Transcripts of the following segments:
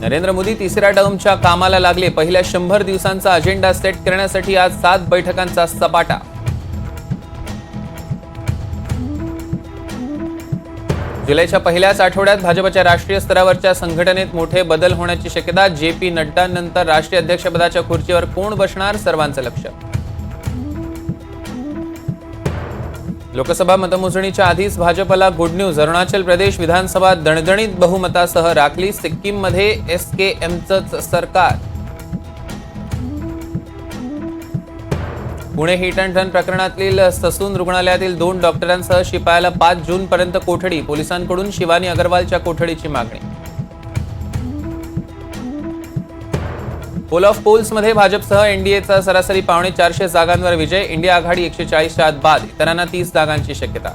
नरेंद्र मोदी तिसऱ्या टर्मच्या कामाला लागले. पहिल्या शंभर दिवसांचा अजेंडा सेट करण्यासाठी आज सात बैठकांचा सपाटा. जुलैच्या पहिल्याच आठवड्यात भाजपच्या राष्ट्रीय स्तरावरच्या संघटनेत मोठे बदल होण्याची शक्यता जे पी नड्डांनंतर राष्ट्रीय अध्यक्षपदाच्या खुर्चीवर कोण बसणार? सर्वांचं लक्ष लोकसभा मतमोजणीच्या आधीच भाजपला गुड न्यूज अरुणाचल प्रदेश विधानसभा दणदणीत बहुमतासह राखली सिक्कीममध्ये एस के एमचंच सरकार. पुणे हिट अँड रन प्रकरणातील ससून रुग्णालयातील दोन डॉक्टरांसह शिपायाला पाच जूनपर्यंत कोठडी. पोलिसांकडून शिवानी अगरवालच्या कोठडीची मागणी. पोल ऑफ पोल्समध्ये भाजपसह एनडीएचा सरासरी पावणे चारशे जागांवर विजय इंडिया आघाडी एकशे चाळीसच्या आत बाद इतरांना तीस जागांची शक्यता.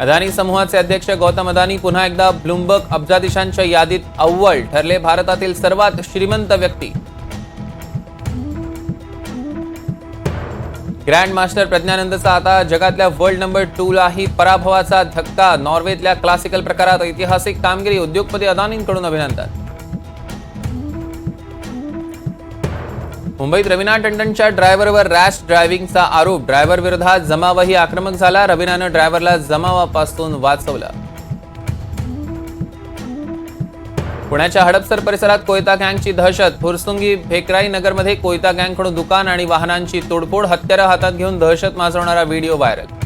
अदानी समूहाचे अध्यक्ष गौतम अदानी पुन्हा एकदा ब्लूमबर्ग अब्जाधीशांच्या यादीत अव्वल ठरले भारतातील सर्वात श्रीमंत व्यक्ती. ग्रँड मास्टर प्रज्ञानंदचा आता जगातल्या वर्ल्ड नंबर टू लाही पराभवाचा धक्का. नॉर्वेतल्या क्लासिकल प्रकारात ऐतिहासिक कामगिरी उद्योगपती अदानींकडून अभिनंदन. मुंबईत रवीना टंडनच्या ड्रायव्हरवर रॅश ड्रायव्हिंगचा आरोप. ड्रायव्हर विरोधात जमावही आक्रमक झाला. रवीनानं ड्रायव्हरला जमावापासून वाचवलं. पुण्याच्या हडपसर परिसरात कोयता गँगची दहशत फुरसुंगी भेकराई नगरमध्ये कोयता गँगकडून दुकान आणि वाहनांची तोडफोड हत्यारं हातात घेऊन दहशत माजवणारा व्हिडिओ व्हायरल.